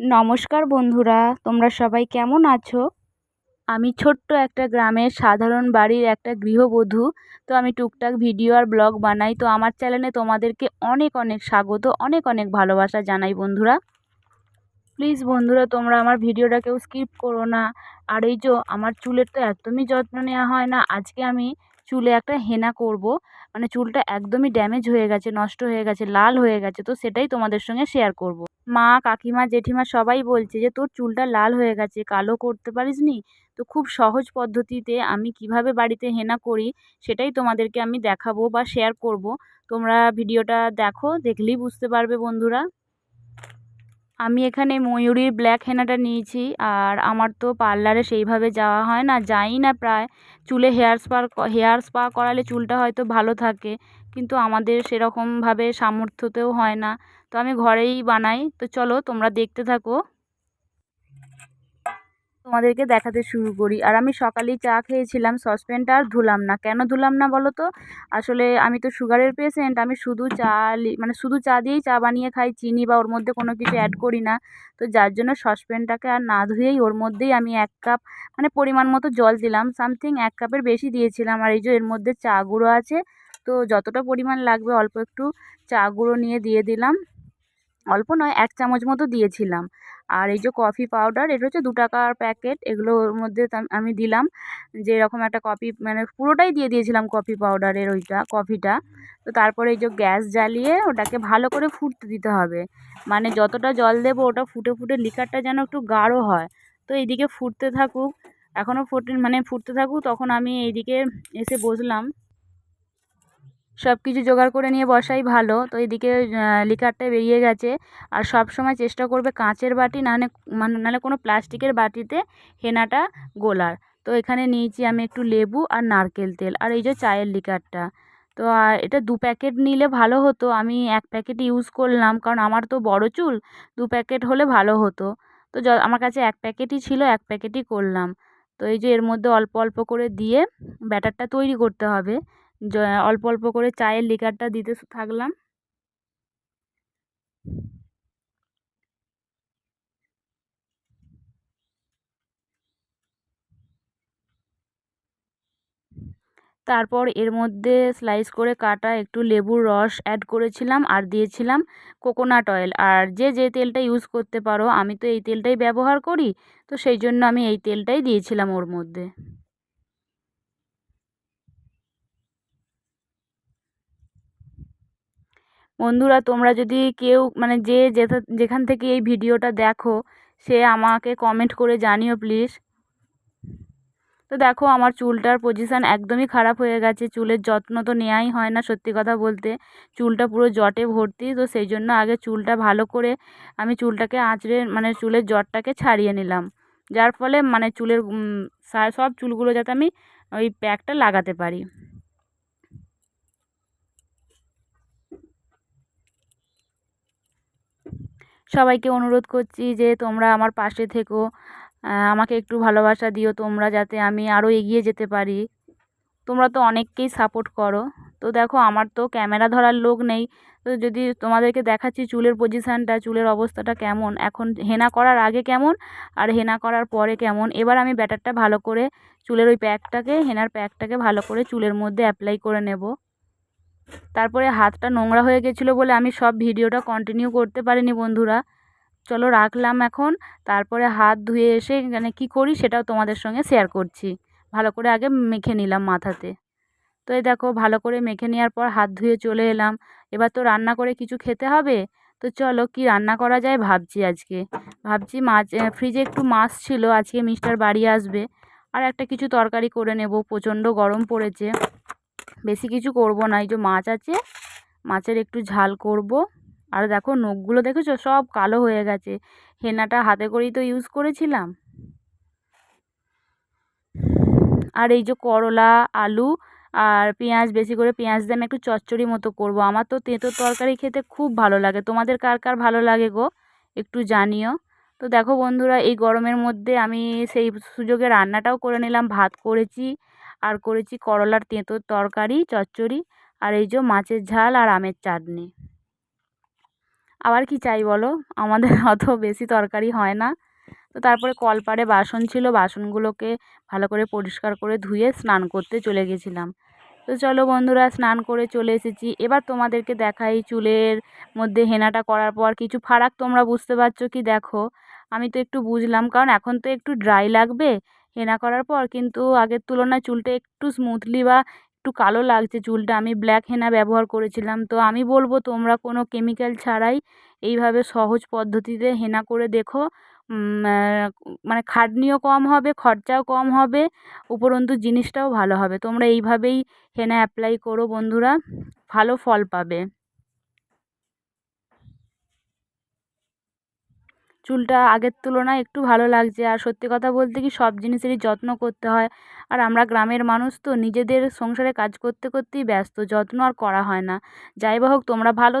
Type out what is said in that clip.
নমস্কার বন্ধুরা, তোমরা সবাই কেমন আছো? আমি ছোট্ট একটা গ্রামের সাধারণ বাড়ির একটা গৃহবধূ, তো আমি টুকটাক ভিডিও আর ব্লগ বানাই, তো আমার চ্যানেলে তোমাদেরকে অনেক অনেক স্বাগত, অনেক অনেক ভালোবাসা জানাই বন্ধুরা। প্লিজ বন্ধুরা, তোমরা আমার ভিডিওটা কেউ স্কিপ করো না। আর এই যে আমার চুলের তো একদমই যত্ন নেওয়া হয় না, আজকে আমি চুলে একটা হেনা করব। মানে চুলটা একদমই ড্যামেজ হয়ে গেছে, নষ্ট হয়ে গেছে, লাল হয়ে গেছে, তো সেটাই তোমাদের সঙ্গে শেয়ার করব। মা, কাকিমা, জেঠিমা সবাই বলছে যে, তোর চুলটা লাল হয়ে গেছে, কালো করতে পারিস নি? তো খুব সহজ পদ্ধতিতে আমি কীভাবে বাড়িতে হেনা করি সেটাই তোমাদেরকে আমি দেখাবো বা শেয়ার করব। তোমরা ভিডিওটা দেখো, দেখলেই বুঝতে পারবে বন্ধুরা। আমি এখানে ময়ূরীর ব্ল্যাক হেনাটা নিয়েছি, আর আমার তো পার্লারে সেইভাবে যাওয়া হয় না, যাই না প্রায়। চুলে হেয়ার স্পা হেয়ার স্পা করালে চুলটা হয়তো ভালো থাকে কিন্তু আমাদের সেরকমভাবে সামর্থ্যতেও হয় না। তো আমি ঘরেই বানাই। তো চলো তোমরা দেখতে থাকো। তোমাদেরকে দেখাতে শুরু করি। আর আমি সকালেই চা খেয়েছিলাম, সসপ্যানটা আর ধুলাম না। কেন ধুলাম না বলো তো? আসলে আমি তো সুগারের পেশেন্ট আমি শুধু চা মানে শুধু চা দিয়েই চা বানিয়ে খাই, চিনি বা ওর মধ্যে কোনো কিছু অ্যাড করি না। তো যার জন্য সসপ্যানটাকে আর না ধুয়েই ওর মধ্যেই আমি এক কাপ মানে পরিমাণ মতো জল দিলাম। সামথিং এক কাপের বেশি দিয়েছিলাম। আর এই যে এর মধ্যে চা গুঁড়ো আছে তো যতটা পরিমাণ লাগবে অল্প একটু চা গুঁড়ো নিয়ে দিয়ে দিলাম। অল্প নয়, এক চামচ মতো দিয়েছিলাম। আর এই যে কফি পাউডার, এটা হচ্ছে দু টাকার প্যাকেট, এগুলোর মধ্যে আমি দিলাম। যে এরকম একটা কফি মানে পুরোটাই দিয়ে দিয়েছিলাম কফি পাউডারের ওইটা, কফিটা। তো তারপরে এই যে গ্যাস জ্বালিয়ে ওটাকে ভালো করে ফুটতে দিতে হবে। মানে যতটা জল দেবো ওটা ফুটে ফুটে লিকারটা যেন একটু গাঢ় হয়। তো এইদিকে ফুটতে থাকুক এখনও ফুটে মানে ফুটতে থাকুক, তখন আমি এইদিকে এসে বসলাম। সব কিছু জোগাড় করে নিয়ে বসাই ভালো। তো এদিকে লিকারটা বেরিয়ে গেছে। আর সব সময় চেষ্টা করবে কাঁচের বাটি নাহলে মানে নাহলে কোনো প্লাস্টিকের বাটিতে হেনাটা গোলার। তো এখানে নিয়েছি আমি একটু লেবু আর নারকেল তেল আর এই যে চায়ের লিকারটা। তো এটা দু প্যাকেট নিলে ভালো হতো। আমি এক প্যাকেট ইউজ করলাম, কারণ আমার তো বড় চুল, দু প্যাকেট হলে ভালো হতো। তো আমার কাছে এক প্যাকেটই ছিল, এক প্যাকেটই করলাম। তো এই যে এর মধ্যে অল্প অল্প করে দিয়ে ব্যাটারটা তৈরি করতে হবে। অল্প অল্প করে চায়ের লিকারটা দিতে থাকলাম। তারপর এর মধ্যে স্লাইস করে কাটা একটু লেবুর রস অ্যাড করেছিলাম আর দিয়েছিলাম কোকোনাট অয়েল আর যে যে তেলটা ইউজ করতে পারো, আমি তো এই তেলটাই ব্যবহার করি, তো সেই জন্য আমি এই তেলটাই দিয়েছিলাম ওর মধ্যে। বন্ধুরা, তোমরা যদি কেউ মানে যে যেখান থেকে এই ভিডিওটা দেখো, সে আমাকে কমেন্ট করে জানিও প্লিজ তো দেখো, আমার চুলটার পজিশান একদমই খারাপ হয়ে গেছে। চুলের যত্ন তো নেওয়াই হয় না সত্যি কথা বলতে। চুলটা পুরো জটে ভর্তি, তো সেই জন্য আগে চুলটা ভালো করে আমি চুলটাকে আঁচড়ে মানে চুলের জটটাকে ছাড়িয়ে নিলাম। যার ফলে মানে চুলের সব চুলগুলো যাতে আমি ওই প্যাকটা লাগাতে পারি। সবাইকে অনুরোধ করছি যে তোমরা আমার পাশে থেকো। আমাকে একটু ভালোবাসা দিও তোমরা যাতে আমি আরও এগিয়ে যেতে পারি। তোমরা তো অনেককেই সাপোর্ট করো। তো দেখো, আমার তো ক্যামেরা ধরার লোক নেই। তো যদি তোমাদেরকে দেখাচ্ছি চুলের পজিশানটা চুলের অবস্থাটা কেমন? এখন হেনা করার আগে কেমন? আর হেনা করার পরে কেমন? এবার আমি ব্যাটারটা ভালো করে, চুলের ওই প্যাকটাকে, হেনার প্যাকটাকে ভালো করে চুলের মধ্যে অ্যাপ্লাই করে নেব। তারপরে হাতটা নোংরা হয়ে গেছিল বলে আমি সব ভিডিওটা কন্টিনিউ করতে পারিনি বন্ধুরা। চলো রাখলাম এখন। তারপরে হাত ধুয়ে এসে মানে কী করি সেটাও তোমাদের সঙ্গে শেয়ার করছি। ভালো করে আগে মেখে নিলাম মাথাতে। তো এই দেখো, ভালো করে মেখে নেওয়ার পর হাত ধুয়ে চলে এলাম। এবার তো রান্না করে কিছু খেতে হবে। তো চলো, কি রান্না করা যায় ভাবছি আজকে। ভাবছি মাছ ফ্রিজে একটু মাছ ছিল, আজকে মিস্টার বাড়ি আসবে। আর একটা কিছু তরকারি করে নেব, প্রচণ্ড গরম পড়েছে। বেশি কিছু করব না। এই যে মাছ আছে, মাছের একটু ঝাল করব। আর দেখো নখগুলো দেখেছ? সব কালো হয়ে গেছে। হেনাটা হাতে করেই তো ইউজ করেছিলাম। আর এই যে করলা, আলু আর পেঁয়াজ, বেশি করে পেঁয়াজ দিয়ে আমি একটু চচ্চড়ি মতো করব। আমার তো তেঁতোর তরকারি খেতে খুব ভালো লাগে। তোমাদের কার কার ভালো লাগে গো? একটু জানিও। তো দেখো বন্ধুরা, এই গরমের মধ্যে আমি সেই সুযোগে রান্নাটাও করে নিলাম, ভাত করেছি। আর করেছি করলার তেঁতোর তরকারি, চচ্চড়ি আর এই যে মাছের ঝাল আর আমের চাটনি। আবার কি চাই বলো? আমাদের অত বেশি তরকারি হয় না। তো তারপরে কলপাড়ে বাসন ছিল, বাসনগুলোকে ভালো করে পরিষ্কার করে ধুয়ে স্নান করতে চলে গেছিলাম। তো চলো বন্ধুরা, স্নান করে চলে এসেছি। এবার তোমাদেরকে দেখাই চুলের মধ্যে হেনাটা করার পর কিছু ফারাক তোমরা বুঝতে পারছ কি দেখো। আমি তো একটু বুঝলাম, কারণ এখন তো একটু ড্রাই লাগবে। হেনা করার পর কিন্তু আগের তুলনায় চুলটা একটু স্মুথলি বা একটু কালো লাগছে। চুলটা আমি ব্ল্যাক হেনা ব্যবহার করেছিলাম। তো আমি বলব, তোমরা কোনো কেমিক্যাল ছাড়াই এইভাবে সহজ পদ্ধতিতে হেনা করে দেখো। মানে খাটনিও কম হবে, খরচাও কম হবে, উপরন্তু জিনিসটাও ভালো হবে। তোমরা এইভাবেই হেনা অ্যাপ্লাই করো বন্ধুরা, ভালো ফল পাবে। চুলটা আগের তুলনায় একটু ভালো লাগছে। আর সত্যি কথা বলতে কি সব জিনিসেরই যত্ন করতে হয়। আর আমরা গ্রামের মানুষ তো নিজেদের সংসারে কাজ করতে করতেই ব্যস্ত, যত্ন আর করা হয় না। যাই বা হোক, তোমরা ভালো